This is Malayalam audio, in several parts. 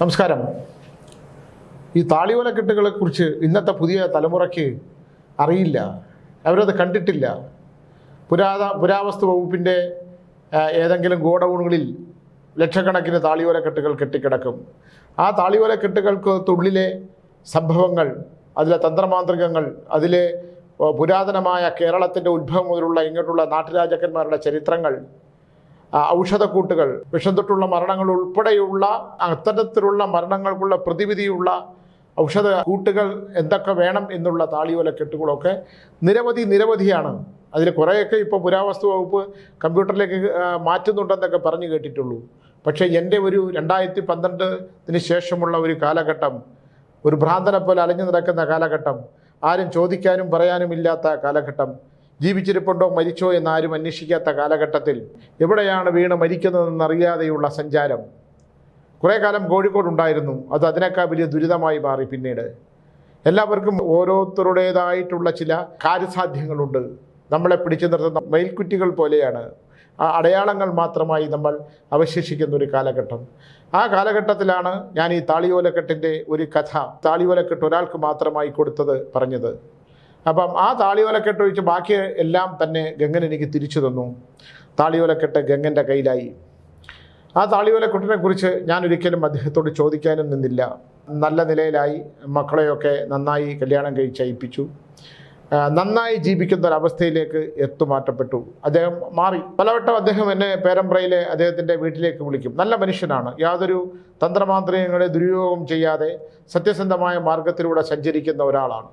നമസ്കാരം. ഈ താളിയോലക്കെട്ടുകളെ കുറിച്ച് ഇന്നത്തെ പുതിയ തലമുറയ്ക്ക് അറിയില്ല. അവരത് കണ്ടിട്ടില്ല. പുരാത പുരാവസ്തു വകുപ്പിന്റെ ഏതെങ്കിലും ഗോഡൗണുകളിൽ ലക്ഷക്കണക്കിന് താളിയോലക്കെട്ടുകൾ കെട്ടിക്കിടക്കും. ആ താളിയോലക്കെട്ടുകൾക്ക് തുള്ളിലെ സംഭവങ്ങൾ അതിലെ തന്ത്രമാന്ത്രികങ്ങൾ അതിലെ പുരാതനമായ കേരളത്തിന്റെ ഉത്ഭവം മുതലുള്ള ഇങ്ങോട്ടുള്ള നാട്ടുരാജാക്കന്മാരുടെ ചരിത്രങ്ങൾ ഔഷധക്കൂട്ടുകൾ വിഷം തൊട്ടുള്ള മരണങ്ങൾ ഉൾപ്പെടെയുള്ള അത്തരത്തിലുള്ള മരണങ്ങൾക്കുള്ള പ്രതിവിധിയുള്ള ഔഷധ കൂട്ടുകൾ എന്തൊക്കെ വേണം എന്നുള്ള താളിയോല കെട്ടുകളൊക്കെ നിരവധി നിരവധിയാണ്. അതിൽ കുറേയൊക്കെ ഇപ്പോൾ പുരാവസ്തു വകുപ്പ് കമ്പ്യൂട്ടറിലേക്ക് മാറ്റുന്നുണ്ടെന്നൊക്കെ പറഞ്ഞു കേട്ടിട്ടുള്ളൂ. പക്ഷേ എന്റെ ഒരു രണ്ടായിരത്തി പന്ത്രണ്ടിന് ശേഷമുള്ള ഒരു കാലഘട്ടം ഒരു ഭ്രാന്തനെ പോലെ അലഞ്ഞു നടക്കുന്ന കാലഘട്ടം ആരും ചോദിക്കാനും പറയാനും ഇല്ലാത്ത കാലഘട്ടം ജീവിച്ചിരിപ്പുണ്ടോ മരിച്ചോ എന്നാരും അന്വേഷിക്കാത്ത കാലഘട്ടത്തിൽ എവിടെയാണ് വീണ് മരിക്കുന്നതെന്നറിയാതെയുള്ള സഞ്ചാരം? കുറേ കാലം കോഴിക്കോട് ഉണ്ടായിരുന്നു അത് അതിനേക്കാൾ വലിയ ദുരിതമായി മാറി പിന്നീട്. എല്ലാവർക്കും ഓരോരുത്തരുടേതായിട്ടുള്ള ചില കാര്യസാധ്യങ്ങളുണ്ട്. നമ്മളെ പിടിച്ചു നിർത്തുന്ന മയിൽക്കുറ്റികൾ പോലെയാണ്. ആ അടയാളങ്ങൾ മാത്രമായി നമ്മൾ അവശേഷിക്കുന്ന ഒരു കാലഘട്ടം. ആ കാലഘട്ടത്തിലാണ് ഞാൻ ഈ താളിയോലക്കെട്ടിന്റെ ഒരു കഥ താളിയോലക്കെട്ട് ഒരാൾക്ക് മാത്രമായി കൊടുത്തത് പറഞ്ഞത്. അപ്പം ആ താളിയോലക്കെട്ട് ഒഴിച്ച് ബാക്കി എല്ലാം തന്നെ ഗംഗൻ എനിക്ക് തിരിച്ചു തന്നു. താളിയോലക്കെട്ട് ഗംഗന്റെ കയ്യിലായി. ആ താളിയോലക്കെട്ടിനെ കുറിച്ച് ഞാൻ ഒരിക്കലും അദ്ദേഹത്തോട് ചോദിക്കാനും നിന്നില്ല. നല്ല നിലയിലായി മക്കളെയൊക്കെ നന്നായി കല്യാണം കഴിച്ചയപ്പിച്ചു നന്നായി ജീവിക്കുന്ന ഒരവസ്ഥയിലേക്ക് എത്തുമാറ്റപ്പെട്ടു. അദ്ദേഹം മാറി. പലവട്ടം അദ്ദേഹം എന്നെ പേരമ്പ്രയിലെ അദ്ദേഹത്തിന്റെ വീട്ടിലേക്ക് വിളിക്കും. നല്ല മനുഷ്യനാണ്. യാതൊരു തന്ത്രമാന്ത്രികങ്ങളെ ദുരുപയോഗം ചെയ്യാതെ സത്യസന്ധമായ മാർഗത്തിലൂടെ സഞ്ചരിക്കുന്ന ഒരാളാണ്.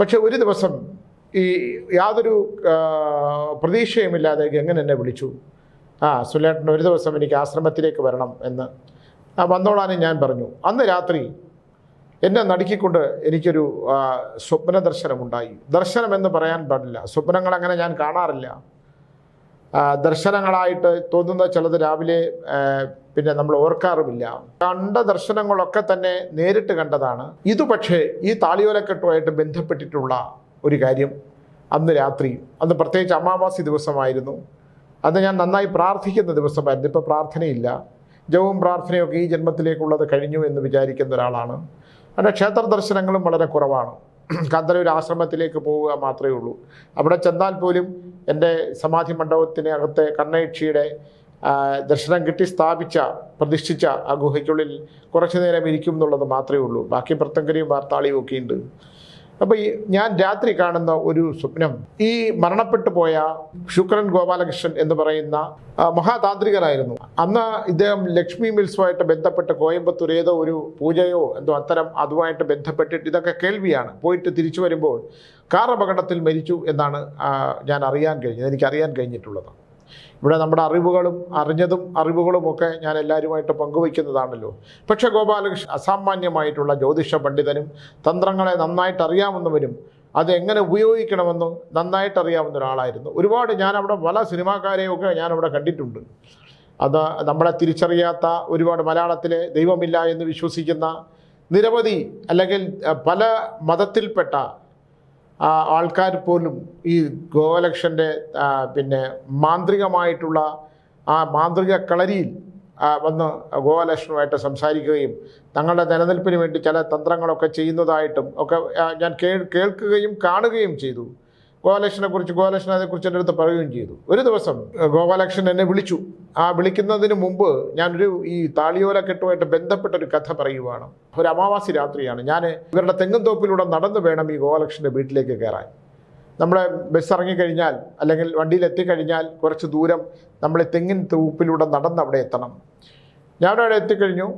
പക്ഷെ ഒരു ദിവസം ഈ യാതൊരു പ്രതീക്ഷയുമില്ലാതെ ഗംഗൻ എന്നെ വിളിച്ചു? ആ സുലേട്ടൻ ഒരു ദിവസം എനിക്ക് ആശ്രമത്തിലേക്ക് വരണം എന്ന്. വന്നോളാനും ഞാൻ പറഞ്ഞു. അന്ന് രാത്രി എന്നെ നടുക്കിക്കൊണ്ട് എനിക്കൊരു സ്വപ്ന ദർശനമുണ്ടായി ദർശനം എന്ന് പറയാൻ പാടില്ല. സ്വപ്നങ്ങൾ അങ്ങനെ ഞാൻ കാണാറില്ല. ദർശനങ്ങളായിട്ട് തോന്നുന്ന ചിലത് രാവിലെ പിന്നെ നമ്മൾ ഓർക്കാറുമില്ല. കണ്ട ദർശനങ്ങളൊക്കെ തന്നെ നേരിട്ട് കണ്ടതാണ്. ഇതുപക്ഷേ ഈ താളിയോലക്കെട്ടുമായിട്ട് ബന്ധപ്പെട്ടിട്ടുള്ള ഒരു കാര്യം. അന്ന് രാത്രി അന്ന് പ്രത്യേകിച്ച് അമാവാസി ദിവസമായിരുന്നു. അന്ന് ഞാൻ നന്നായി പ്രാർത്ഥിക്കുന്ന ദിവസമായിരുന്നു. ഇപ്പോൾ പ്രാർത്ഥനയില്ല. ജവും പ്രാർത്ഥനയൊക്കെ ഈ ജന്മത്തിലേക്കുള്ളത് കഴിഞ്ഞു എന്ന് വിചാരിക്കുന്ന ഒരാളാണ്. അവിടെ ക്ഷേത്ര ദർശനങ്ങളും വളരെ കുറവാണ്. കാന്തലൂർ ആശ്രമത്തിലേക്ക് പോവുക മാത്രമേ ഉള്ളൂ. അവിടെ ചെന്നാൽ പോലും എന്റെ സമാധി മണ്ഡപത്തിനകത്തെ കണ്ണയക്ഷിയുടെ ആ, ദർശനം കിട്ടി സ്ഥാപിച്ച പ്രതിഷ്ഠിച്ച ആ ഗുഹയ്ക്കുള്ളിൽ കുറച്ചു നേരം ഇരിക്കും എന്നുള്ളത് മാത്രമേ ഉള്ളൂ. ബാക്കി പ്രത്തങ്കരിയും വാർത്താളിയും ഒക്കെ ഉണ്ട്. അപ്പോൾ ഈ ഞാൻ രാത്രി കാണുന്ന ഒരു സ്വപ്നം ഈ മരണപ്പെട്ടു പോയ ശുക്രൻ ഗോപാലകൃഷ്ണൻ എന്ന് പറയുന്ന മഹാതാന്ത്രികനായിരുന്നു. അന്ന് ഇദ്ദേഹം ലക്ഷ്മി മിൽസുമായിട്ട് ബന്ധപ്പെട്ട് കോയമ്പത്തൂർ ഏതോ ഒരു പൂജയോ എന്തോ അത്തരം അതുമായിട്ട് ബന്ധപ്പെട്ടിട്ട് ഇതൊക്കെ കേൾവിയാണ്. പോയിട്ട് തിരിച്ചു വരുമ്പോൾ കാർ അപകടത്തിൽ മരിച്ചു എന്നാണ് ഞാൻ അറിയാൻ കഴിഞ്ഞത് എനിക്ക് അറിയാൻ കഴിഞ്ഞിട്ടുള്ളത്. ഇവിടെ നമ്മുടെ അറിവുകളും അറിഞ്ഞതും അറിവുകളും ഒക്കെ ഞാൻ എല്ലാവരുമായിട്ട് പങ്കുവയ്ക്കുന്നതാണല്ലോ. പക്ഷേ ഗോപാലകൃഷ്ണൻ അസാമാന്യമായിട്ടുള്ള ജ്യോതിഷ പണ്ഡിതനും തന്ത്രങ്ങളെ നന്നായിട്ട് അറിയാമെന്നവരും അത് എങ്ങനെ ഉപയോഗിക്കണമെന്ന് നന്നായിട്ട് അറിയാവുന്ന ഒരാളായിരുന്നു. ഒരുപാട് ഞാൻ അവിടെ പല സിനിമാക്കാരെയൊക്കെ ഞാൻ അവിടെ കണ്ടിട്ടുണ്ട്. അത് നമ്മളെ തിരിച്ചറിയാത്ത ഒരുപാട് മലയാളത്തിലെ ദൈവമില്ല എന്ന് വിശ്വസിക്കുന്ന നിരവധി അല്ലെങ്കിൽ പല മതത്തിൽപ്പെട്ട ആൾക്കാർ പോലും ഈ ഗോലക്ഷന്റെ പിന്നെ മാന്ത്രികമായിട്ടുള്ള ആ മാന്ത്രിക കളരിയിൽ വന്ന് ഗോപാലകൃഷ്ണനുമായിട്ട് സംസാരിക്കുകയും തങ്ങളുടെ നിലനിൽപ്പിന് വേണ്ടി ചില തന്ത്രങ്ങളൊക്കെ ചെയ്യുന്നതായിട്ടും ഒക്കെ ഞാൻ കേൾ കേൾക്കുകയും കാണുകയും ചെയ്തു. ഗോപാലകൃഷ്ണനെ കുറിച്ച് ഗോപാലകൃഷ്ണൻ അതേക്കുറിച്ച് എന്റെ അടുത്ത് പറയുകയും ചെയ്തു. ഒരു ദിവസം ഗോപാലകൃഷ്ണൻ എന്നെ വിളിച്ചു. ആ വിളിക്കുന്നതിന് മുമ്പ് ഞാനൊരു ഈ താളിയോല കെട്ടുമായിട്ട് ബന്ധപ്പെട്ട ഒരു കഥ പറയുവാണ്. ഒരു അമാവാസി രാത്രിയാണ്. ഞാൻ ഇവരുടെ തെങ്ങുംതോപ്പിലൂടെ നടന്നു വേണം ഈ ഗോപാലകൃഷ്ണന്റെ വീട്ടിലേക്ക് കയറാൻ. നമ്മൾ ബസ് ഇറങ്ങിക്കഴിഞ്ഞാൽ അല്ലെങ്കിൽ വണ്ടിയിൽ എത്തിക്കഴിഞ്ഞാൽ കുറച്ച് ദൂരം നമ്മൾ തെങ്ങിൻ തൂപ്പിലൂടെ നടന്ന് അവിടെ എത്തണം. ഞാനവിടെ എത്തിക്കഴിഞ്ഞു.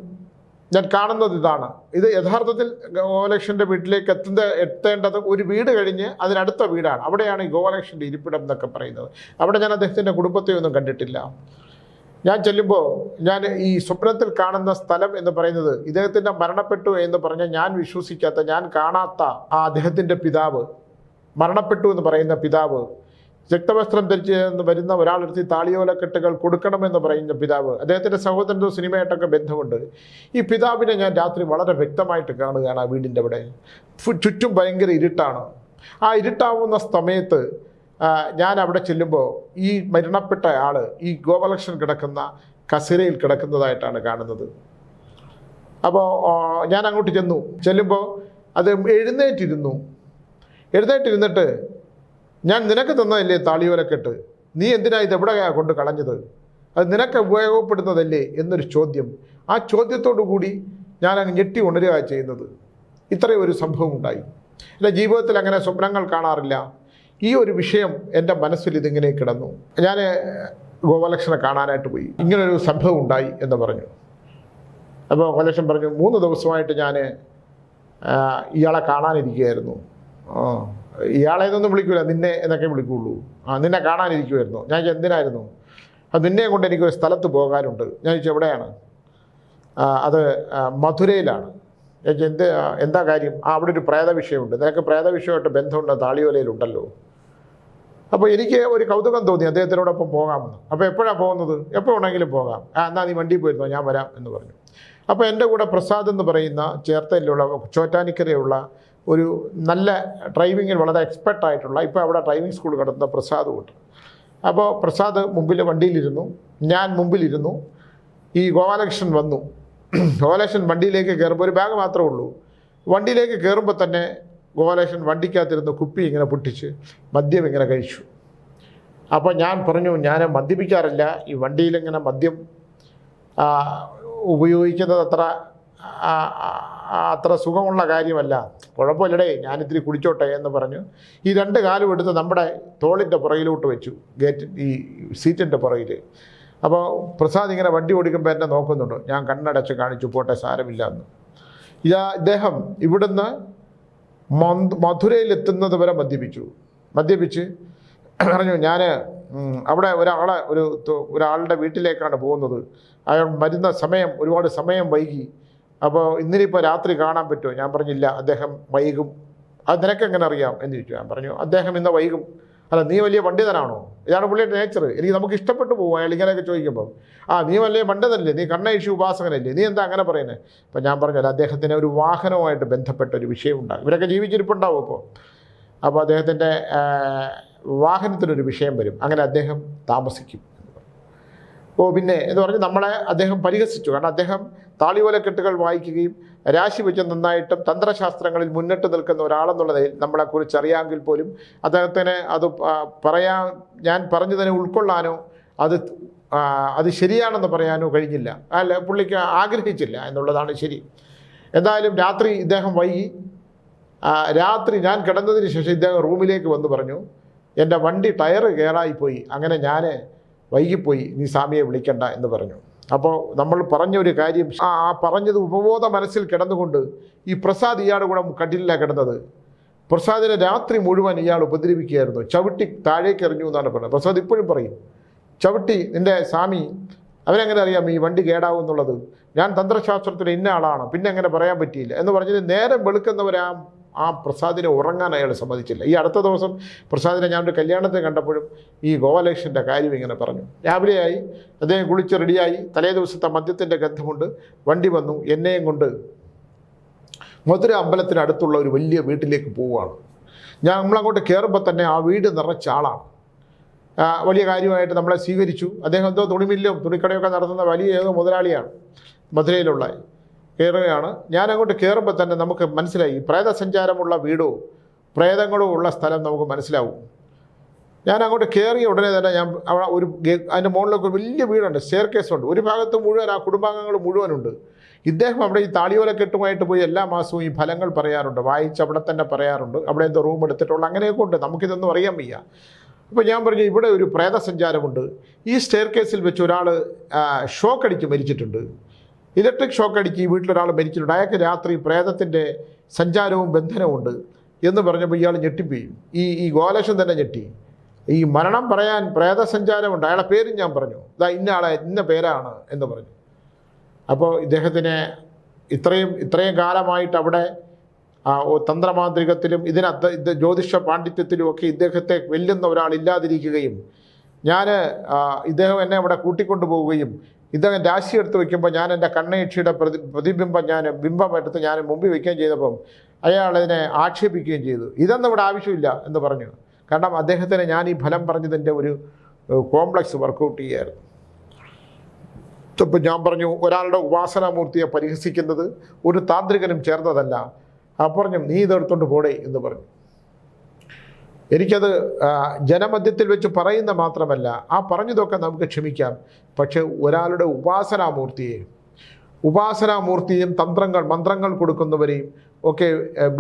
ഞാൻ കാണുന്നത് ഇതാണ്. ഇത് യഥാർത്ഥത്തിൽ ഗോപാലകൃഷ്ണന്റെ വീട്ടിലേക്ക് എത്തുന്ന എത്തേണ്ടത് ഒരു വീട് കഴിഞ്ഞ് അതിനടുത്ത വീടാണ്. അവിടെയാണ് ഈ ഗോപാലകൃഷ്ണന്റെ ഇരിപ്പിടം എന്നൊക്കെ പറയുന്നത്. അവിടെ ഞാൻ അദ്ദേഹത്തിന്റെ കുടുംബത്തെ ഒന്നും കണ്ടിട്ടില്ല. ഞാൻ ചെല്ലുമ്പോൾ ഞാൻ ഈ സ്വപ്നത്തിൽ കാണുന്ന സ്ഥലം എന്ന് പറയുന്നത് ഇദ്ദേഹത്തിന്റെ മരണപ്പെട്ടു എന്ന് പറഞ്ഞ ഞാൻ വിശ്വസിക്കാത്ത ഞാൻ കാണാത്ത ആ അദ്ദേഹത്തിന്റെ പിതാവ് മരണപ്പെട്ടു എന്ന് പറയുന്ന പിതാവ് രക്തവസ്ത്രം ധരിച്ച് വരുന്ന ഒരാളെടുത്ത് താളിയോലക്കെട്ടുകൾ കൊടുക്കണമെന്ന് പറയുന്ന പിതാവ്. അദ്ദേഹത്തിന്റെ സഹോദരന്റെ സിനിമയായിട്ടൊക്കെ ബന്ധമുണ്ട്. ഈ പിതാവിനെ ഞാൻ രാത്രി വളരെ വ്യക്തമായിട്ട് കാണുകയാണ് ആ വീടിന്റെ അവിടെ. ചുറ്റും ഭയങ്കര ഇരുട്ടാണ്. ആ ഇരുട്ടാവുന്ന സമയത്ത് ഞാൻ അവിടെ ചെല്ലുമ്പോൾ ഈ മരണപ്പെട്ട ആൾ ഈ ഗോപലക്ഷൻ കിടക്കുന്ന കസേരയിൽ കിടക്കുന്നതായിട്ടാണ് കാണുന്നത്. അപ്പോൾ ഞാൻ അങ്ങോട്ട് ചെന്നു. ചെല്ലുമ്പോൾ അത് എഴുന്നേറ്റിരുന്നു. എഴുന്നേറ്റിരുന്നിട്ട് ഞാൻ നിനക്ക് തന്നതല്ലേ താളിയോലക്കെട്ട്? നീ എന്തിനാ ഇത് എവിടെ കൊണ്ട് കളഞ്ഞത്? അത് നിനക്ക് ഉപയോഗപ്പെടുന്നതല്ലേ എന്നൊരു ചോദ്യം. ആ ചോദ്യത്തോടു കൂടി ഞാൻ അങ്ങ് ഞെട്ടി ഉണരുക ചെയ്യുന്നത്. ഇത്രയും ഒരു സംഭവം ഉണ്ടായി. എന്റെ ജീവിതത്തിൽ അങ്ങനെ സ്വപ്നങ്ങൾ കാണാറില്ല. ഈ ഒരു വിഷയം എന്റെ മനസ്സിൽ ഇതിങ്ങനെ കിടന്നു. ഞാൻ ഗോപാലകൃഷ്ണനെ കാണാനായിട്ട് പോയി. ഇങ്ങനൊരു സംഭവം ഉണ്ടായി എന്ന് പറഞ്ഞു. അപ്പോൾ ഗോപാലകൃഷ്ണൻ പറഞ്ഞു മൂന്ന് ദിവസമായിട്ട് ഞാൻ ഇയാളെ കാണാനിരിക്കുകയായിരുന്നു. ആ ഒന്നും വിളിക്കൂല നിന്നെ എന്നൊക്കെ വിളിക്കുള്ളൂ. ആ നിന്നെ കാണാനിരിക്കുമായിരുന്നു ഞാൻ എന്തിനായിരുന്നു? അത് നിന്നെ കൊണ്ട് എനിക്കൊരു സ്ഥലത്ത് പോകാനുണ്ട്. ഞാൻ ചോദിച്ചു എവിടെയാണ്? അത് മധുരയിലാണ്. ഞാൻ എന്ത് എന്താ കാര്യം? ആ അവിടെ ഒരു പ്രേത വിഷയമുണ്ട് നിനക്ക് പ്രേത വിഷയമായിട്ട് ബന്ധമുണ്ട് താളിയോലയിലുണ്ടല്ലോ. അപ്പോൾ എനിക്ക് ഒരു കൗതുകം തോന്നി അദ്ദേഹത്തിനോടൊപ്പം പോകാമെന്ന്. അപ്പോൾ എപ്പോഴാണ് പോകുന്നത്? എപ്പോൾ വേണമെങ്കിലും പോകാം. ആ എന്നാൽ നീ വണ്ടി പോയിരുന്നോ? ഞാൻ വരാം എന്ന് പറഞ്ഞു. അപ്പോൾ എന്റെ കൂടെ പ്രസാദ് എന്ന് പറയുന്ന ചേർത്തലിലുള്ള ചോറ്റാനിക്കരയുള്ള ഒരു നല്ല ഡ്രൈവിങ്ങിൽ വളരെ എക്സ്പെർട്ട് ആയിട്ടുള്ള ഇപ്പോൾ അവിടെ ഡ്രൈവിംഗ് സ്കൂൾ കിടന്ന പ്രസാദ് ഉണ്ട് അപ്പോൾ പ്രസാദ് മുമ്പിൽ വണ്ടിയിലിരുന്നു ഞാൻ മുമ്പിലിരുന്നു ഈ ഗോപാലകൃഷ്ണൻ വന്നു. ഗോപാലകൃഷ്ണൻ വണ്ടിയിലേക്ക് കയറുമ്പോൾ ഒരു ബാഗ് മാത്രമേ ഉള്ളൂ. വണ്ടിയിലേക്ക് കയറുമ്പോൾ തന്നെ ഗോപാലകൃഷ്ണൻ വണ്ടിക്കകത്തിരുന്ന് കുപ്പി ഇങ്ങനെ പൊട്ടിച്ച് മദ്യം ഇങ്ങനെ കഴിച്ചു. അപ്പോൾ ഞാൻ പറഞ്ഞു ഞാൻ മദ്യപിക്കാറില്ല. ഈ വണ്ടിയിലിങ്ങനെ മദ്യം ഉപയോഗിക്കുന്നത് അത്ര അത്ര സുഖമുള്ള കാര്യമല്ല. കുഴപ്പമില്ലടേ ഞാനിത്തിരി കുടിച്ചോട്ടെ എന്ന് പറഞ്ഞു. ഈ രണ്ട് കാലും എടുത്ത് നമ്മുടെ തോളിന്റെ പുറകിലോട്ട് വെച്ചു. ഗേറ്റ് ഈ സീറ്റിന്റെ പുറകിൽ അപ്പോൾ പ്രസാദ് ഇങ്ങനെ വണ്ടി ഓടിക്കുമ്പോൾ എന്നെ നോക്കുന്നുണ്ട്. ഞാൻ കണ്ണടച്ച് കാണിച്ചു പോട്ടെ സാരമില്ല എന്ന് ഇതാ ഇദ്ദേഹം ഇവിടുന്ന് മധുരയിലെത്തുന്നത് വരെ മദ്യപിച്ചു. മദ്യപിച്ച് പറഞ്ഞു ഞാൻ അവിടെ ഒരാളെ ഒരു ഒരാളുടെ വീട്ടിലേക്കാണ് പോകുന്നത്. അയാൾ വരുന്ന സമയം ഒരുപാട് സമയം വൈകി. അപ്പോൾ ഇന്നിനിപ്പോൾ രാത്രി കാണാൻ പറ്റുമോ? ഞാൻ പറഞ്ഞില്ല അദ്ദേഹം വൈകും. അത് നിനക്ക് എങ്ങനെ അറിയാം? എന്ന് ചോദിച്ചു. ഞാൻ പറഞ്ഞു അദ്ദേഹം ഇന്ന് വൈകും. അല്ല നീ വലിയ പണ്ഡിതനാണോ? ഇതാണ് പുള്ളിയുടെ നേച്ചർ എനിക്ക് നമുക്ക് ഇഷ്ടപ്പെട്ടു പോകും അയാൾ ഇങ്ങനെയൊക്കെ ചോദിക്കുമ്പോൾ ആ നീ വലിയ പണ്ഡിതനല്ലേ നീ കണ്ണൈഷി ഉപാസകനല്ലേ നീ എന്താ അങ്ങനെ പറയുന്നത് അപ്പം ഞാൻ പറഞ്ഞല്ലോ അദ്ദേഹത്തിന് ഒരു വാഹനവുമായിട്ട് ബന്ധപ്പെട്ട ഒരു വിഷയം ഉണ്ടാകും. ഇവരൊക്കെ ജീവിച്ചിരിപ്പുണ്ടാവും ഇപ്പോൾ അപ്പോൾ അദ്ദേഹത്തിന്റെ വാഹനത്തിനൊരു വിഷയം വരും. അങ്ങനെ അദ്ദേഹം താമസിക്കും ഓ പിന്നെ എന്ന് പറഞ്ഞ് നമ്മളെ അദ്ദേഹം പരിഹസിച്ചു. കാരണം അദ്ദേഹം താളിയോലക്കെട്ടുകൾ വായിക്കുകയും രാശി വെച്ച് നന്നായിട്ടും തന്ത്രശാസ്ത്രങ്ങളിൽ മുന്നിട്ട് നിൽക്കുന്ന ഒരാളെന്നുള്ളതിൽ നമ്മളെക്കുറിച്ച് അറിയാമെങ്കിൽ പോലും അദ്ദേഹത്തിന് അത് പറയാൻ ഞാൻ പറഞ്ഞതിനെ ഉൾക്കൊള്ളാനോ അത് അത് ശരിയാണെന്ന് പറയാനോ കഴിഞ്ഞില്ല. അല്ല പുള്ളിക്ക് ആഗ്രഹിച്ചില്ല എന്നുള്ളതാണ് ശരി. എന്തായാലും രാത്രി ഇദ്ദേഹം വൈകി. രാത്രി ഞാൻ കിടന്നതിന് ശേഷം ഇദ്ദേഹം റൂമിലേക്ക് വന്ന് പറഞ്ഞു എന്റെ വണ്ടി ടയറ് കേടായിപ്പോയി. അങ്ങനെ ഞാൻ വൈകിപ്പോയി. നീ സ്വാമിയെ വിളിക്കണ്ട എന്ന് പറഞ്ഞു. അപ്പോൾ നമ്മൾ പറഞ്ഞൊരു കാര്യം ആ പറഞ്ഞത് ഉപബോധ മനസ്സിൽ കിടന്നുകൊണ്ട് ഈ പ്രസാദ് ഇയാളുടെ കൂടെ കട്ടിലിലാണ് കിടന്നത്. പ്രസാദിനെ രാത്രി മുഴുവൻ ഇയാൾ ഉപദ്രവിക്കുകയായിരുന്നു. ചവിട്ടി താഴേക്ക് എറിഞ്ഞു എന്നാണ് പറയുന്നത് പ്രസാദ് ഇപ്പോഴും പറയും ചവിട്ടി നിന്റെ സ്വാമി അവനെങ്ങനെ അറിയാം ഈ വണ്ടി കേടാവും എന്നുള്ളത്? ഞാൻ തന്ത്രശാസ്ത്രത്തിൽ ഇന്ന ആളാണ് പിന്നെ അങ്ങനെ പറയാൻ പറ്റിയില്ല. എന്ന് പറഞ്ഞത് നേരം വെളുക്കുന്നവരാ ആ പ്രസാദിനെ ഉറങ്ങാൻ അയാൾ സമ്മതിച്ചില്ല. ഈ അടുത്ത ദിവസം പ്രസാദിനെ ഞാൻ ഒരു കല്യാണത്തിന് കണ്ടപ്പോഴും ഈ ഗോപാലകൃഷ്ണന്റെ കാര്യം ഇങ്ങനെ പറഞ്ഞു. രാവിലെയായി അദ്ദേഹം കുളിച്ച് റെഡിയായി തലേ ദിവസത്തെ മദ്യത്തിന്റെ ഗന്ധമുണ്ട് വണ്ടി വന്നു എന്നെയും കൊണ്ട് മധുര അമ്പലത്തിനടുത്തുള്ള ഒരു വലിയ വീട്ടിലേക്ക് പോവുകയാണ്. ഞാൻ നമ്മളങ്ങോട്ട് കയറുമ്പോൾ തന്നെ ആ വീട് നിറച്ച ആളാണ്. വലിയ കാര്യമായിട്ട് നമ്മളെ സ്വീകരിച്ചു. അദ്ദേഹം എന്തോ തുണിമില്ലും തുണിക്കടയൊക്കെ നടത്തുന്ന വലിയ ഏതോ മുതലാളിയാണ് മധുരയിലുള്ള കയറുകയാണ് ഞാൻ അങ്ങോട്ട് കയറുമ്പോൾ തന്നെ നമുക്ക് മനസ്സിലായി. പ്രേതസഞ്ചാരമുള്ള വീടോ പ്രേതങ്ങളോ ഉള്ള സ്ഥലം നമുക്ക് മനസ്സിലാവും. ഞാൻ അങ്ങോട്ട് കയറിയ ഉടനെ തന്നെ ഞാൻ ഒരു അതിന്റെ മുകളിലൊക്കെ വലിയ വീടുണ്ട്. സ്റ്റെയർ കേസുണ്ട് ഒരു ഭാഗത്ത് മുഴുവൻ ആ കുടുംബാംഗങ്ങൾ മുഴുവനുണ്ട്. ഇദ്ദേഹം അവിടെ ഈ താളിയോലക്കെട്ടുമായിട്ട് പോയി എല്ലാ മാസവും ഈ ഫലങ്ങൾ പറയാറുണ്ട്. വായിച്ച് അവിടെ തന്നെ പറയാറുണ്ട്. അവിടെ എന്തോ റൂം എടുത്തിട്ടുള്ള അങ്ങനെയൊക്കെ ഉണ്ട്. നമുക്കിതൊന്നും അറിയാൻ വയ്യ. അപ്പോൾ ഞാൻ പറഞ്ഞു ഇവിടെ ഒരു പ്രേതസഞ്ചാരമുണ്ട്. ഈ സ്റ്റെയർ കേസിൽ വെച്ച് ഒരാൾ ഷോക്കടിച്ച് മരിച്ചിട്ടുണ്ട്. ഇലക്ട്രിക് ഷോക്ക് അടിച്ച് ഈ വീട്ടിലൊരാൾ മരിച്ചിട്ടുണ്ട്. അയാൾക്ക് രാത്രി പ്രേതത്തിന്റെ സഞ്ചാരവും ബന്ധനവും ഉണ്ട് എന്ന് പറഞ്ഞപ്പോൾ ഇയാൾ ഞെട്ടിപ്പോയി. ഈ ഈ ഗോലേഷം തന്നെ ഞെട്ടി. ഈ മരണം പറയാൻ പ്രേതസഞ്ചാരമുണ്ട്. അയാളെ പേരും ഞാൻ പറഞ്ഞു. ഇതാ ഇന്ന ആളെ ഇന്ന പേരാണ് എന്ന് പറഞ്ഞു. അപ്പോൾ ഇദ്ദേഹത്തിന് ഇത്രയും ഇത്രയും കാലമായിട്ട് അവിടെ തന്ത്രമാന്ത്രികത്തിലും ഇതിനകത്ത് ഇത് ജ്യോതിഷ പാണ്ഡിത്യത്തിലും ഒക്കെ ഇദ്ദേഹത്തെ വെല്ലുന്ന ഒരാളില്ലാതിരിക്കുകയും ഞാൻ ഇദ്ദേഹം എന്നെ അവിടെ കൂട്ടിക്കൊണ്ടു പോവുകയും ഇദ്ദേഹം രാശി എടുത്ത് വയ്ക്കുമ്പോൾ ഞാൻ എന്റെ കണ്ണീക്ഷിയുടെ പ്രതി പ്രതിബിംബം ഞാൻ ബിംബം എടുത്ത് ഞാൻ മുമ്പിൽ വയ്ക്കുകയും ചെയ്തപ്പം അയാൾ അതിനെ ആക്ഷേപിക്കുകയും ചെയ്തു. ഇതൊന്നും ഇവിടെ ആവശ്യമില്ല എന്ന് പറഞ്ഞു. കാരണം അദ്ദേഹത്തിന് ഞാൻ ഈ ഫലം പറഞ്ഞതിന്റെ ഒരു കോംപ്ലക്സ് വർക്കൗട്ട് ചെയ്യായിരുന്നു. ഇപ്പം ഞാൻ പറഞ്ഞു ഒരാളുടെ ഉപാസനാമൂർത്തിയെ പരിഹസിക്കുന്നത് ഒരു താന്ത്രികനും ചേർന്നതല്ല. ആ പറഞ്ഞു നീ ഇതെടുത്തോണ്ട് പോടേ എന്ന് പറഞ്ഞു. എനിക്കത് ജനമധ്യത്തിൽ വെച്ച് പറയുന്ന മാത്രമല്ല ആ പറഞ്ഞതൊക്കെ നമുക്ക് ക്ഷമിക്കാം. പക്ഷെ ഒരാളുടെ ഉപാസനാമൂർത്തിയെ ഉപാസനാമൂർത്തിയും തന്ത്രങ്ങൾ മന്ത്രങ്ങൾ കൊടുക്കുന്നവരെയും ഒക്കെ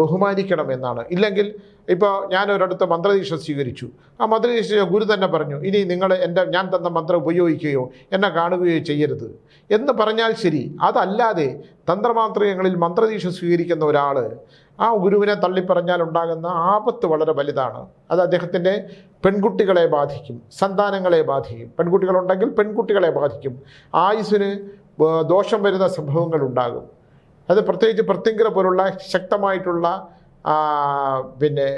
ബഹുമാനിക്കണം എന്നാണ്. ഇല്ലെങ്കിൽ ഇപ്പോൾ ഞാൻ ഒരിടത്ത് മന്ത്രദീക്ഷ സ്വീകരിച്ചു. ആ മന്ത്രദീക്ഷ ഗുരു തന്നെ പറഞ്ഞു ഇനി നിങ്ങൾ എന്റെ ഞാൻ തന്ന മന്ത്രം ഉപയോഗിക്കുകയോ എന്നെ കാണുകയോ ചെയ്യരുത്. എന്ന് പറഞ്ഞാൽ ശരി. അതല്ലാതെ തന്ത്രമാന്ത്രങ്ങളിൽ മന്ത്രദീക്ഷ സ്വീകരിക്കുന്ന ഒരാൾ ആ ഗുരുവിനെ തള്ളിപ്പറഞ്ഞാൽ ഉണ്ടാകുന്ന ആപത്ത് വളരെ വലുതാണ്. അത് അദ്ദേഹത്തിന്റെ പെൺകുട്ടികളെ ബാധിക്കും സന്താനങ്ങളെ ബാധിക്കും. പെൺകുട്ടികളുണ്ടെങ്കിൽ പെൺകുട്ടികളെ ബാധിക്കും. ആയുസ്സിന് ദോഷം വരുന്ന സംഭവങ്ങൾ ഉണ്ടാകും. അത് പ്രത്യേകിച്ച് പ്രത്യങ്കര പോലുള്ള ശക്തമായിട്ടുള്ള പിന്നെ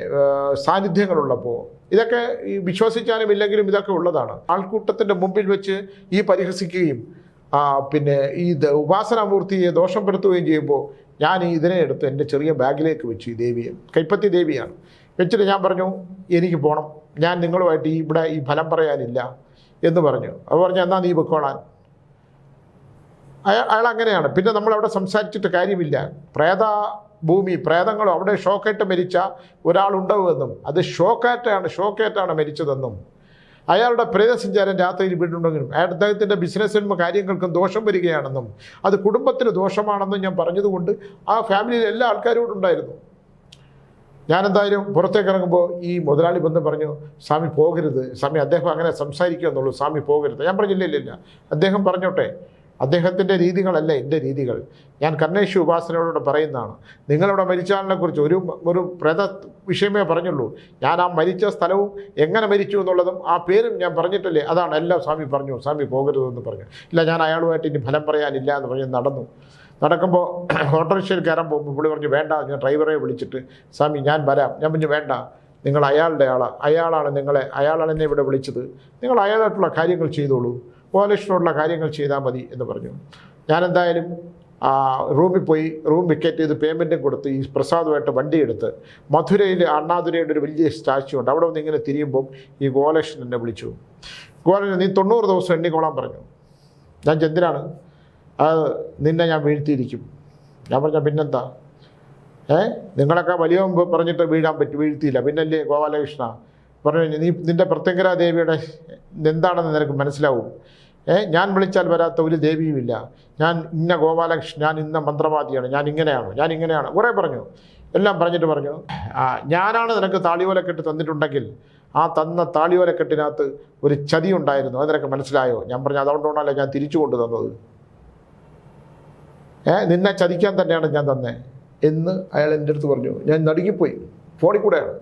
സാന്നിധ്യങ്ങളുള്ളപ്പോൾ ഇതൊക്കെ വിശ്വസിച്ചാലും ഇല്ലെങ്കിലും ഇതൊക്കെ ഉള്ളതാണ്. ആൾക്കൂട്ടത്തിന്റെ മുമ്പിൽ വെച്ച് ഈ പരിഹസിക്കുകയും പിന്നെ ഈ ഉപാസനാമൂർത്തിയെ ദോഷം വരുത്തുകയും ചെയ്യുമ്പോൾ ഞാൻ ഇതിനെ എടുത്ത് എന്റെ ചെറിയ ബാഗിലേക്ക് വെച്ചു ഈ ദേവിയെ കൈപ്പത്തി ദേവിയാണ്. വെച്ചിട്ട് ഞാൻ പറഞ്ഞു എനിക്ക് പോകണം ഞാൻ നിങ്ങളുമായിട്ട് ഇവിടെ ഈ ഫലം പറയാനില്ല എന്ന് പറഞ്ഞു. അപ്പോൾ പറഞ്ഞു എന്നാൽ നീ വെക്കോളാൻ അയാൾ അയാൾ അങ്ങനെയാണ്. പിന്നെ നമ്മൾ അവിടെ സംസാരിച്ചിട്ട് കാര്യമില്ല. പ്രേത ഭൂമി പ്രേതങ്ങളും അവിടെ ഷോക്കേറ്റ് മരിച്ച ഒരാളുണ്ടാവുമെന്നും അത് ഷോക്കേറ്റാണ് ഷോക്കേറ്റാണ് മരിച്ചതെന്നും. അയാളുടെ പ്രേതസഞ്ചാരം രാത്രിയിൽ വീടുണ്ടെങ്കിലും അദ്ദേഹത്തിന്റെ ബിസിനസ്സിനും കാര്യങ്ങൾക്കും ദോഷം വരികയാണെന്നും അത് കുടുംബത്തിന് ദോഷമാണെന്നും ഞാൻ പറഞ്ഞതുകൊണ്ട് ആ ഫാമിലിയിൽ എല്ലാ ആൾക്കാരും ഉണ്ടായിരുന്നു. ഞാനെന്തായാലും പുറത്തേക്ക് ഇറങ്ങുമ്പോൾ ഈ മുതലാളി ബന്ധം പറഞ്ഞു സ്വാമി പോകരുത് സ്വാമി അദ്ദേഹം അങ്ങനെ സംസാരിക്കുക എന്നുള്ളൂ സ്വാമി പോകരുത്. ഞാൻ പറഞ്ഞില്ല ഇല്ല. അദ്ദേഹം പറഞ്ഞോട്ടെ അദ്ദേഹത്തിന്റെ രീതികളല്ല എന്റെ രീതികൾ? ഞാൻ കർണേശ് ഉപാസനയോട് പറയുന്നതാണ്. നിങ്ങളുടെ മരിച്ചാലിനെ കുറിച്ച് ഒരു ഒരു പ്രേത വിഷയമേ പറഞ്ഞുള്ളൂ. ഞാൻ ആ മരിച്ച സ്ഥലവും എങ്ങനെ മരിച്ചു എന്നുള്ളതും ആ പേരും ഞാൻ പറഞ്ഞിട്ടില്ലേ? അതാണ് എല്ലാം സ്വാമി പറഞ്ഞു. സ്വാമി പോകരുതെന്ന് പറഞ്ഞു. ഇല്ല ഞാൻ അയാളുമായിട്ട് ഇനി ഫലം പറയാനില്ല എന്ന് പറഞ്ഞ് നടന്നു. നടക്കുമ്പോൾ ഓട്ടോറിക്ഷയിൽ കയറാൻ പോകുമ്പോൾ പുള്ളി പറഞ്ഞു വേണ്ട ഞാൻ ഡ്രൈവറെ വിളിച്ചിട്ട് സ്വാമി ഞാൻ വരാം. ഞാൻ പറഞ്ഞു വേണ്ട നിങ്ങൾ അയാളുടെ ആളാണ് അയാളാണ് നിങ്ങളെ അയാളാണ് എന്നെ ഇവിടെ വിളിച്ചത്. നിങ്ങൾ അയാളായിട്ടുള്ള കാര്യങ്ങൾ ചെയ്തോളൂ. കോലക്ഷനോടുള്ള കാര്യങ്ങൾ ചെയ്താൽ മതി എന്ന് പറഞ്ഞു. ആ, റൂമിൽ പോയി റൂം വിക്കറ്റ് ചെയ്ത് പേയ്മെന്റും കൊടുത്ത് ഈ പ്രസാദമായിട്ട് വണ്ടിയെടുത്ത് മധുരയിൽ അണ്ണാതുരയുടെ ഒരു വലിയ സ്റ്റാച്ചു ഉണ്ട്. അവിടെ വന്ന് ഇങ്ങനെ തിരിയുമ്പം ഈ ഗോലക്ഷൻ എന്നെ വിളിച്ചു. ഗോലക്ഷൻ നീ തൊണ്ണൂറ് ദിവസം എണ്ണിക്കോളാൻ പറഞ്ഞു. ഞാൻ ചെന്തിനാണ് അത് നിന്നെ ഞാൻ വീഴ്ത്തിയിരിക്കും. ഞാൻ പറഞ്ഞ പിന്നെന്താ? ഏ? നിങ്ങളൊക്കെ വലിയ പറഞ്ഞിട്ട് വീഴാൻ പറ്റും വീഴ്ത്തിയില്ല. പിന്നല്ലേ ഗോപാലകൃഷ്ണ? പറഞ്ഞു നീ നിന്റെ പ്രത്യങ്കര ദേവിയുടെ എന്താണെന്ന് നിനക്ക് മനസ്സിലാവും. ഞാൻ വിളിച്ചാൽ വരാത്ത ഒരു ദേവിയുമില്ല. ഞാൻ ഇന്ന ഗോപാലകൃഷ്ണൻ ഞാൻ ഇന്ന മന്ത്രവാദിയാണ്. ഞാൻ ഇങ്ങനെയാണ്? ഞാൻ ഇങ്ങനെയാണ്? കുറേ പറഞ്ഞു. എല്ലാം പറഞ്ഞിട്ട് പറഞ്ഞു. ഞാനാണ് നിനക്ക് താളിയോലക്കെട്ട് തന്നിട്ടുണ്ടെങ്കിൽ ആ തന്ന താളിയോലക്കെട്ടിനകത്ത് ഒരു ചതി ഉണ്ടായിരുന്നു. അത് നിനക്ക് മനസ്സിലായോ? ഞാൻ പറഞ്ഞു അതുകൊണ്ടാണല്ലോ ഞാൻ തിരിച്ചു കൊണ്ടു തന്നത് ഏ നിന്നെ ചതിക്കാൻ തന്നെയാണ് ഞാൻ തന്നെ. എന്ന് അയാൾ എന്റെ അടുത്ത് പറഞ്ഞു. ഞാൻ നടുങ്ങിപ്പോയി. ഫോണിൽ കൂടെയാണ്.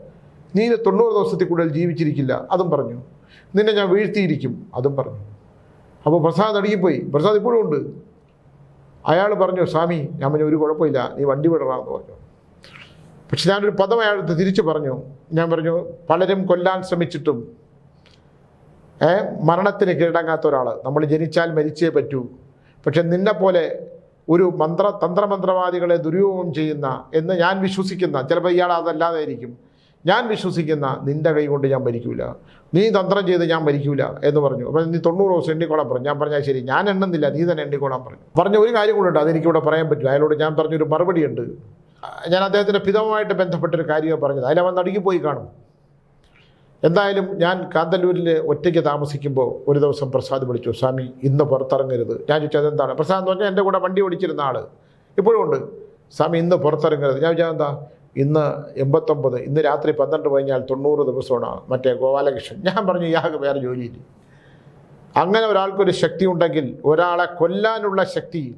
നീ തൊണ്ണൂറ് ദിവസത്തിൽ കൂടുതൽ ജീവിച്ചിരിക്കില്ല. അതും പറഞ്ഞു. നിന്നെ ഞാൻ വീഴ്ത്തിയിരിക്കും. അതും പറഞ്ഞു. അപ്പോൾ പ്രസാദ് അടുക്കിപ്പോയി. പ്രസാദ് ഇപ്പോഴും ഉണ്ട്. അയാൾ പറഞ്ഞു സ്വാമി ഞാൻ പറഞ്ഞു ഒരു കുഴപ്പമില്ല. നീ വണ്ടി വിടറാന്ന് പറഞ്ഞു. പക്ഷെ ഞാനൊരു പദം അയാളത്ത് തിരിച്ചു പറഞ്ഞു. ഞാൻ പറഞ്ഞു പലരും കൊല്ലാൻ ശ്രമിച്ചിട്ടും ഏ മരണത്തിന് കീഴടങ്ങാത്ത ഒരാൾ നമ്മൾ ജനിച്ചാൽ മരിച്ചേ പറ്റൂ. പക്ഷെ നിന്നെപ്പോലെ ഒരു മന്ത്ര തന്ത്രമന്ത്രവാദികളെ ദുരുപയോഗം ചെയ്യുന്ന എന്ന് ഞാൻ വിശ്വസിക്കുന്ന ചിലപ്പോൾ ഇയാൾ അതല്ലാതെ ആയിരിക്കും ഞാൻ വിശ്വസിക്കുന്ന നിന്റെ കൈ കൊണ്ട് ഞാൻ ഭരിക്കൂല. നീ തന്ത്രം ചെയ്ത് ഞാൻ ഭരിക്കൂല എന്ന് പറഞ്ഞു. അപ്പം നീ തൊണ്ണൂറ് ദിവസം എണ്ണിക്കോളാൻ പറഞ്ഞു. ഞാൻ പറഞ്ഞാൽ ശരി. ഞാൻ എണ്ണുന്നില്ല. നീ തന്നെ എണ്ണിക്കോളാൻ പറഞ്ഞു. പറഞ്ഞ ഒരു കാര്യം കൂടെ ഉണ്ട്. അതെനിക്കിവിടെ പറയാൻ പറ്റില്ല അയാളോട് ഞാൻ പറഞ്ഞൊരു മറുപടിയുണ്ട് ഞാൻ അദ്ദേഹത്തിന്റെ പിതാവുമായിട്ട് ബന്ധപ്പെട്ടൊരു കാര്യമാണ് പറഞ്ഞത്. അതിലവൻ പോയി കാണും. എന്തായാലും ഞാൻ കാന്തല്ലൂരിൽ ഒറ്റയ്ക്ക് താമസിക്കുമ്പോൾ ഒരു ദിവസം പ്രസാദ് വിളിച്ചു. സ്വാമി ഇന്ന് പുറത്തിറങ്ങരുത്. ഞാൻ ചോദിച്ചത് എന്താണ് പ്രസാദ് എന്ന് പറഞ്ഞാൽ എന്റെ കൂടെ വണ്ടി ഓടിച്ചിരുന്ന ആൾ ഇപ്പോഴും ഉണ്ട്. സ്വാമി ഇന്ന് പുറത്തിറങ്ങരുത്. ഞാൻ ചോദിച്ചാൽ എന്താ ഇന്ന് എൺപത്തൊമ്പത് ഇന്ന് രാത്രി പന്ത്രണ്ട് കഴിഞ്ഞാൽ തൊണ്ണൂറ് ദിവസമാണ്. മറ്റേ ഗോപാലകൃഷ്ണൻ. ഞാൻ പറഞ്ഞു ഇയാൾക്ക് വേറെ ജോലിയില്ല. അങ്ങനെ ഒരാൾക്കൊരു ശക്തി ഉണ്ടെങ്കിൽ ഒരാളെ കൊല്ലാനുള്ള ശക്തി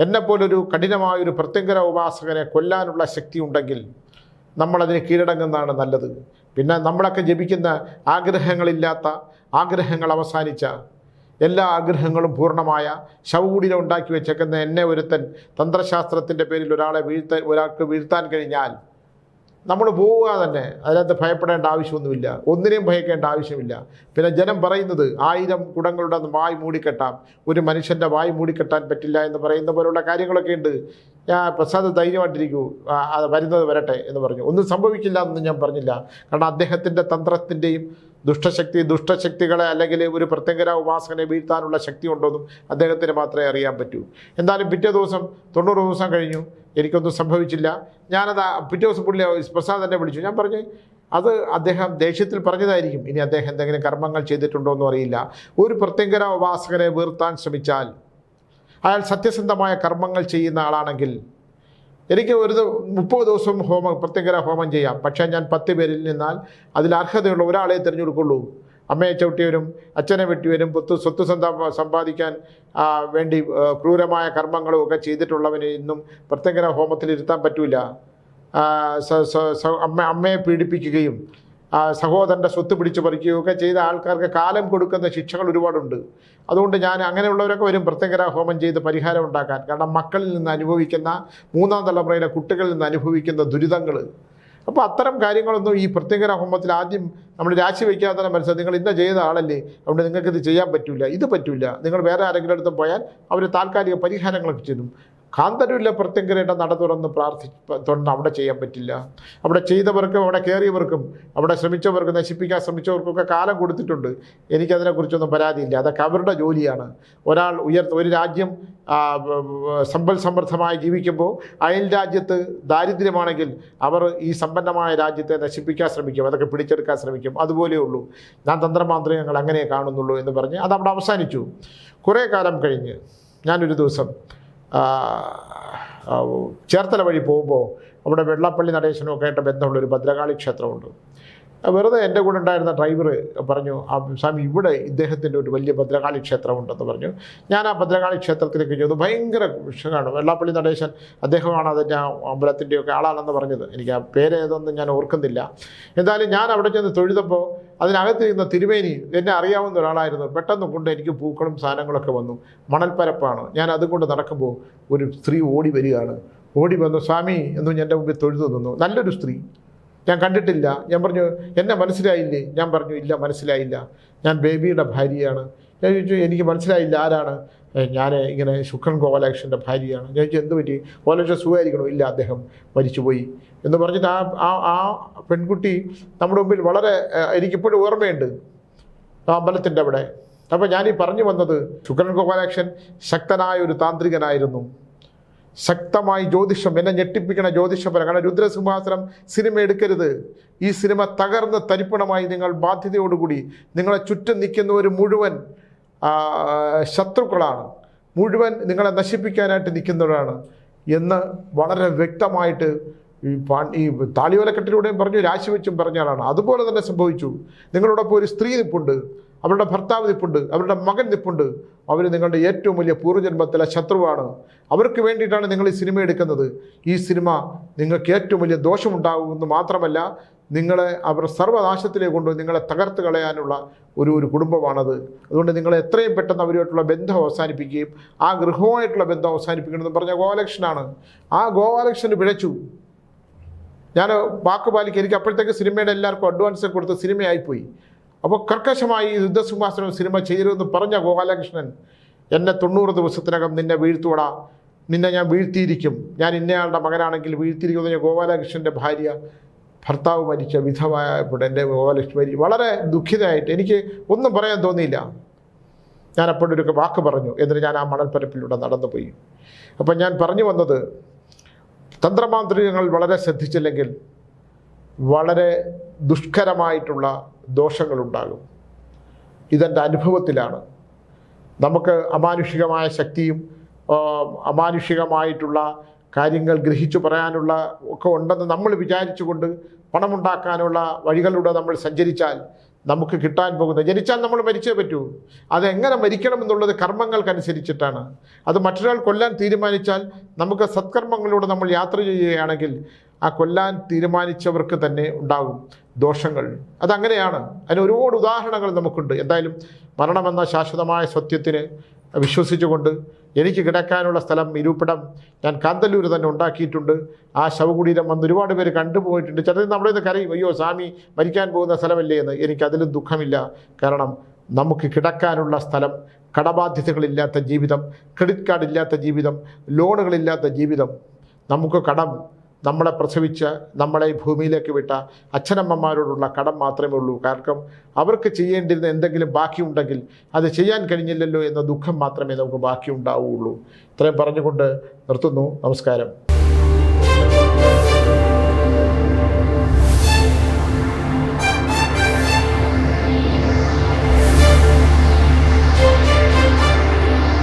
എന്നെപ്പോലൊരു കഠിനമായൊരു പ്രത്യങ്കര ഉപാസകനെ കൊല്ലാനുള്ള ശക്തി ഉണ്ടെങ്കിൽ നമ്മളതിന് കീഴടങ്ങുന്നതാണ് നല്ലത്. പിന്നെ നമ്മളൊക്കെ ജപിക്കുന്ന ആഗ്രഹങ്ങളില്ലാത്ത ആഗ്രഹങ്ങൾ അവസാനിച്ച എല്ലാ ആഗ്രഹങ്ങളും പൂർണമായ ശവകൂടിനെ ഉണ്ടാക്കി വെച്ചേക്കുന്ന എന്നെ ഒരുത്തൻ തന്ത്രശാസ്ത്രത്തിന്റെ പേരിൽ ഒരാളെ വീഴ്ത്ത ഒരാൾക്ക് വീഴ്ത്താൻ കഴിഞ്ഞാൽ നമ്മൾ പോവുക തന്നെ. അതിനകത്ത് ഭയപ്പെടേണ്ട ആവശ്യമൊന്നുമില്ല. ഒന്നിനെയും ഭയക്കേണ്ട ആവശ്യമില്ല. പിന്നെ ജനം പറയുന്നത് ആയിരം കുടങ്ങളുടെ വായ് മൂടിക്കെട്ടാം. ഒരു മനുഷ്യന്റെ വായ് മൂടിക്കെട്ടാൻ പറ്റില്ല എന്ന് പറയുന്ന പോലുള്ള കാര്യങ്ങളൊക്കെ ഉണ്ട്. ഞാൻ പ്രസാദ് ധൈര്യമായിട്ടിരിക്കൂ. അത് വരുന്നത് വരട്ടെ എന്ന് പറഞ്ഞു. ഒന്നും സംഭവിക്കില്ല എന്ന് ഞാൻ പറഞ്ഞില്ല. കാരണം അദ്ദേഹത്തിന്റെ തന്ത്രത്തിന്റെയും ദുഷ്ടശക്തി ദുഷ്ടശക്തികളെ അല്ലെങ്കിൽ ഒരു പ്രത്യേക ഉപാസകനെ വീഴ്ത്താനുള്ള ശക്തി ഉണ്ടോ എന്നും അദ്ദേഹത്തിന് മാത്രമേ അറിയാൻ പറ്റൂ. എന്തായാലും പിറ്റേ ദിവസം തൊണ്ണൂറ് ദിവസം കഴിഞ്ഞു. എനിക്കൊന്നും സംഭവിച്ചില്ല. ഞാനത് പിറ്റേ ദിവസം പുള്ളി പ്രസാദ് എന്നെ വിളിച്ചു. ഞാൻ പറഞ്ഞു അത് അദ്ദേഹം ദേഷ്യത്തിൽ പറഞ്ഞതായിരിക്കും. ഇനി അദ്ദേഹം എന്തെങ്കിലും കർമ്മങ്ങൾ ചെയ്തിട്ടുണ്ടോ എന്ന് അറിയില്ല. ഒരു പ്രത്യേക ഉപാസകനെ വീർത്താൻ ശ്രമിച്ചാൽ അയാൾ സത്യസന്ധമായ കർമ്മങ്ങൾ ചെയ്യുന്ന ആളാണെങ്കിൽ എനിക്ക് ഒരു മുപ്പത് ദിവസം ഹോമം പ്രത്യേക ഹോമം ചെയ്യാം. പക്ഷേ ഞാൻ പത്ത് പേരിൽ നിന്നാൽ അതിൽ അർഹതയുള്ള ഒരാളെ തിരഞ്ഞെടുക്കുള്ളൂ. അമ്മയെ ചവിട്ടിയവരും അച്ഛനെ വെട്ടിയവരും പൊത്ത് സ്വത്ത് സമ്പാദിക്കാൻ വേണ്ടി ക്രൂരമായ കർമ്മങ്ങളും ഒക്കെ ചെയ്തിട്ടുള്ളവനെ ഇന്നും പ്രത്യേകന ഹോമത്തിൽ ഇരുത്താൻ പറ്റൂല. അമ്മ അമ്മയെ പീഡിപ്പിക്കുകയും സഹോദരന്റെ സ്വത്ത് പിടിച്ചു പറിക്കുകയും ഒക്കെ ചെയ്ത ആൾക്കാർക്ക് കാലം കൊടുക്കുന്ന ശിക്ഷകൾ ഒരുപാടുണ്ട്. അതുകൊണ്ട് ഞാൻ അങ്ങനെയുള്ളവരൊക്കെ വരും പ്രത്യേകര ഹോമം ചെയ്ത് പരിഹാരം ഉണ്ടാക്കാൻ. കാരണം മക്കളിൽ നിന്ന് അനുഭവിക്കുന്ന മൂന്നാം തലമുറയിലെ കുട്ടികളിൽ നിന്ന് അനുഭവിക്കുന്ന ദുരിതങ്ങൾ അപ്പോൾ അത്തരം കാര്യങ്ങളൊന്നും ഈ പ്രത്യേക ഹോമത്തിൽ ആദ്യം നമ്മൾ രാശി വയ്ക്കാത്ത മനസ്സിലായി. നിങ്ങൾ ഇന്ന ചെയ്ത ആളല്ലേ? അതുകൊണ്ട് നിങ്ങൾക്ക് ഇത് ചെയ്യാൻ പറ്റില്ല ഇത് പറ്റില്ല നിങ്ങൾ വേറെ ആരെങ്കിലും അടുത്ത് പോയാൽ അവർ താൽക്കാലിക പരിഹാരങ്ങളൊക്കെ ചെയ്തു കാന്തരൂരിലെ പ്രത്യങ്കരയുടെ നട തുറന്ന് പ്രാർത്ഥി തുറന്ന് അവിടെ ചെയ്യാൻ പറ്റില്ല. അവിടെ ചെയ്തവർക്കും അവിടെ കയറിയവർക്കും അവിടെ ശ്രമിച്ചവർക്കും നശിപ്പിക്കാൻ ശ്രമിച്ചവർക്കൊക്കെ കാലം കൊടുത്തിട്ടുണ്ട്. എനിക്കതിനെക്കുറിച്ചൊന്നും പരാതിയില്ല. അതൊക്കെ അവരുടെ ജോലിയാണ്. ഒരാൾ ഉയർത്ത ഒരു രാജ്യം സമ്പൽ സമൃദ്ധമായി ജീവിക്കുമ്പോൾ അയൽ രാജ്യത്ത് ദാരിദ്ര്യമാണെങ്കിൽ അവർ ഈ സമ്പന്നമായ രാജ്യത്തെ നശിപ്പിക്കാൻ ശ്രമിക്കും അതൊക്കെ പിടിച്ചെടുക്കാൻ ശ്രമിക്കും. അതുപോലെയുള്ളൂ ഞാൻ തന്ത്രമാന്ത്രികങ്ങൾ അങ്ങനെ കാണുന്നുള്ളൂ എന്ന് പറഞ്ഞ് അത് അവിടെ അവസാനിച്ചു. കുറേ കാലം കഴിഞ്ഞ് ഞാനൊരു ദിവസം ചേർത്തല വഴി പോകുമ്പോൾ അവിടെ വെള്ളപ്പള്ളി നടേശനമൊക്കെ ആയിട്ട് ബന്ധമുള്ള ഒരു ഭദ്രകാളി ക്ഷേത്രമുണ്ട്. വെറുതെ എന്റെ കൂടെ ഉണ്ടായിരുന്ന ഡ്രൈവർ പറഞ്ഞു "ആ, സ്വാമി ഇവിടെ ഇദ്ദേഹത്തിന്റെ ഒരു വലിയ ഭദ്രകാളി ക്ഷേത്രമുണ്ടെന്ന് പറഞ്ഞു. ഞാൻ ആ ഭദ്രകാളി ക്ഷേത്രത്തിലേക്ക് ചെന്നു. ഭയങ്കര വിഷയമാണ് വെള്ളാപ്പള്ളി നടേശൻ അദ്ദേഹമാണ് അതിന്റെ അമ്പലത്തിന്റെയൊക്കെ ആളാണെന്ന് പറഞ്ഞത്. എനിക്ക് ആ പേര് ഏതൊന്നും ഞാൻ ഓർക്കുന്നില്ല. എന്തായാലും ഞാൻ അവിടെ ചെന്ന് തൊഴുതപ്പോൾ അതിനകത്ത് ഇരുന്ന തിരുമേനി എന്നെ അറിയാവുന്ന ഒരാളായിരുന്നു. പെട്ടെന്ന് കൊണ്ട് എനിക്ക് പൂക്കളും സാധനങ്ങളൊക്കെ വന്നു. മണൽപ്പരപ്പാണ്. ഞാൻ അതുകൊണ്ട് നടക്കുമ്പോൾ ഒരു സ്ത്രീ ഓടി വരികയാണ്. ഓടി വന്നു സ്വാമി എന്നും എന്റെ മുമ്പിൽ തൊഴുതു നിന്നു. നല്ലൊരു സ്ത്രീ. ഞാൻ കണ്ടിട്ടില്ല. ഞാൻ പറഞ്ഞു എന്നെ മനസ്സിലായില്ലേ? ഞാൻ പറഞ്ഞു ഇല്ല മനസ്സിലായില്ല. ഞാൻ ബേബിയുടെ ഭാര്യയാണ്. ഞാൻ ചോദിച്ചു എനിക്ക് മനസ്സിലായില്ല ആരാണ്? ഞാൻ ഇങ്ങനെ ശുക്രൻ ഗോപാലകൃഷ്ണന്റെ ഭാര്യയാണ്. ഞാൻ ചോദിച്ചു എന്ത് പറ്റി? ഗോപാലകൃഷ്ണൻ സുഖമായിരിക്കണോ? ഇല്ല അദ്ദേഹം മരിച്ചുപോയി. എന്ന് പറഞ്ഞിട്ട് ആ ആ പെൺകുട്ടി നമ്മുടെ മുമ്പിൽ വളരെ എനിക്കിപ്പോഴും ഓർമ്മയുണ്ട്. ആ അമ്പലത്തിന്റെ അവിടെ. അപ്പോൾ ഞാനീ പറഞ്ഞു വന്നത് ശുക്രൻ ഗോപാലകൃഷ്ണൻ ശക്തനായ ഒരു താന്ത്രികനായിരുന്നു. ശക്തമായി ജ്യോതിഷം എന്നെ ഞെട്ടിപ്പിക്കണ ജ്യോതിഷപരം കാരണം രുദ്രസിംഹാസനം സിനിമ എടുക്കരുത്. ഈ സിനിമ തകർന്ന് തരിപ്പണമായി നിങ്ങൾ ബാധ്യതയോടുകൂടി നിങ്ങളെ ചുറ്റും നിൽക്കുന്നവർ മുഴുവൻ ശത്രുക്കളാണ്. മുഴുവൻ നിങ്ങളെ നശിപ്പിക്കാനായിട്ട് നിൽക്കുന്നവരാണ് എന്ന് വളരെ വ്യക്തമായിട്ട് ഈ പാ ഈ താളിയോലക്കെട്ടിലൂടെയും പറഞ്ഞു രാശിവെച്ചും പറഞ്ഞ ആളാണ്. അതുപോലെ തന്നെ സംഭവിച്ചു. നിങ്ങളോടൊപ്പം ഒരു സ്ത്രീ നിപ്പുണ്ട് അവരുടെ ഭർത്താവ് നിപ്പുണ്ട് അവരുടെ മകൻ നിപ്പുണ്ട്. അവർ നിങ്ങളുടെ ഏറ്റവും വലിയ പൂർവജന്മത്തിലെ ശത്രുവാണ്. അവർക്ക് വേണ്ടിയിട്ടാണ് നിങ്ങൾ ഈ സിനിമ എടുക്കുന്നത്. ഈ സിനിമ നിങ്ങൾക്ക് ഏറ്റവും വലിയ ദോഷമുണ്ടാകുമെന്ന് മാത്രമല്ല നിങ്ങളെ അവർ സർവനാശത്തിലേക്ക് കൊണ്ടുപോയി നിങ്ങളെ തകർത്ത് കളയാനുള്ള ഒരു ഒരു കുടുംബമാണത്. അതുകൊണ്ട് നിങ്ങൾ എത്രയും പെട്ടെന്ന് അവരുമായിട്ടുള്ള ബന്ധം അവസാനിപ്പിക്കുകയും ആ ഗൃഹവുമായിട്ടുള്ള ബന്ധം അവസാനിപ്പിക്കണമെന്ന് പറഞ്ഞ ഗോപാലകൃഷ്ണനാണ്. ആ ഗോപാലകൃഷ്ണന് പിഴച്ചു. ഞാൻ വാക്ക് പാലിക്കുക എനിക്ക് അപ്പോഴത്തേക്ക് സിനിമയുടെ എല്ലാവർക്കും അഡ്വാൻസ് കൊടുത്ത് സിനിമയായിപ്പോയി. അപ്പോൾ കർക്കശമായി യുദ്ധസിംഹാസനം സിനിമ ചെയ്യരുതെന്ന് പറഞ്ഞ ഗോപാലകൃഷ്ണൻ എന്നെ തൊണ്ണൂറ് ദിവസത്തിനകം നിന്നെ വീഴ്ത്തുവടാ. നിന്നെ ഞാൻ വീഴ്ത്തിയിരിക്കും. ഞാൻ ഇന്നയാളുടെ മകനാണെങ്കിൽ വീഴ്ത്തിയിരിക്കും എന്ന് ഗോപാലകൃഷ്ണന്റെ ഭാര്യ ഭർത്താവ് മരിച്ച വിധവായപ്പോൾ എന്റെ ഗോപാലകൃഷ്ണൻ വളരെ ദുഃഖിതയായിട്ട് എനിക്ക് ഒന്നും പറയാൻ തോന്നിയില്ല. ഞാൻ അപ്പോഴൊരു വാക്ക് പറഞ്ഞു. എന്നിട്ട് ഞാൻ ആ മണൽപ്പരപ്പിലൂടെ നടന്നുപോയി. അപ്പം ഞാൻ പറഞ്ഞു വന്നത് തന്ത്രമാന്ത്രികങ്ങൾ വളരെ ശ്രദ്ധിച്ചില്ലെങ്കിൽ വളരെ ദുഷ്കരമായിട്ടുള്ള ദോഷങ്ങളുണ്ടാകും. ഇതെന്റെ അനുഭവത്തിലാണ്. നമുക്ക് അമാനുഷികമായ ശക്തിയും അമാനുഷികമായിട്ടുള്ള കാര്യങ്ങൾ ഗ്രഹിച്ചു പറയാനുള്ള ഒക്കെ ഉണ്ടെന്ന് നമ്മൾ വിചാരിച്ചുകൊണ്ട് പണമുണ്ടാക്കാനുള്ള വഴികളിലൂടെ നമ്മൾ സഞ്ചരിച്ചാൽ നമുക്ക് കിട്ടാൻ പോകുന്നത് ജനിച്ചാൽ നമ്മൾ മരിച്ചേ പറ്റൂ. അതെങ്ങനെ മരിക്കണം എന്നുള്ളത് കർമ്മങ്ങൾക്കനുസരിച്ചിട്ടാണ്. അത് മറ്റൊരാൾ കൊല്ലാൻ തീരുമാനിച്ചാൽ നമുക്ക് സത്കർമ്മങ്ങളിലൂടെ നമ്മൾ യാത്ര ചെയ്യുകയാണെങ്കിൽ ആ കൊല്ലാൻ തീരുമാനിച്ചവർക്ക് തന്നെ ഉണ്ടാകും ദോഷങ്ങൾ. അതങ്ങനെയാണ്. അതിന് ഒരുപാട് ഉദാഹരണങ്ങൾ നമുക്കുണ്ട്. എന്തായാലും മരണമെന്ന ശാശ്വതമായ സത്യത്തിന് വിശ്വസിച്ചുകൊണ്ട് എനിക്ക് കിടക്കാനുള്ള സ്ഥലം ഇരുപ്പിടം ഞാൻ കാന്തല്ലൂർ തന്നെ ഉണ്ടാക്കിയിട്ടുണ്ട്. ആ ശവകുടീരം വന്ന് ഒരുപാട് പേര് കണ്ടുപോയിട്ടുണ്ട്. ചിലർ നമ്മുടെ നിന്ന് കരയും. അയ്യോ സ്വാമി മരിക്കാൻ പോകുന്ന സ്ഥലമല്ലേ എന്ന് എനിക്കതിലും ദുഃഖമില്ല. കാരണം നമുക്ക് കിടക്കാനുള്ള സ്ഥലം കടബാധ്യതകളില്ലാത്ത ജീവിതം ക്രെഡിറ്റ് കാർഡ് ഇല്ലാത്ത ജീവിതം ലോണുകളില്ലാത്ത ജീവിതം നമുക്ക് കടം നമ്മളെ പ്രസവിച്ച് നമ്മളെ ഭൂമിയിലേക്ക് വിട്ട അച്ഛനമ്മമാരോടുള്ള കടം മാത്രമേ ഉള്ളൂ. കാരണം അവർക്ക് ചെയ്യേണ്ടിരുന്ന എന്തെങ്കിലും ബാക്കിയുണ്ടെങ്കിൽ അത് ചെയ്യാൻ കഴിഞ്ഞില്ലല്ലോ എന്ന ദുഃഖം മാത്രമേ നമുക്ക് ബാക്കിയുണ്ടാവുകയുള്ളൂ ഇത്രയും പറഞ്ഞുകൊണ്ട് നിർത്തുന്നു. നമസ്കാരം.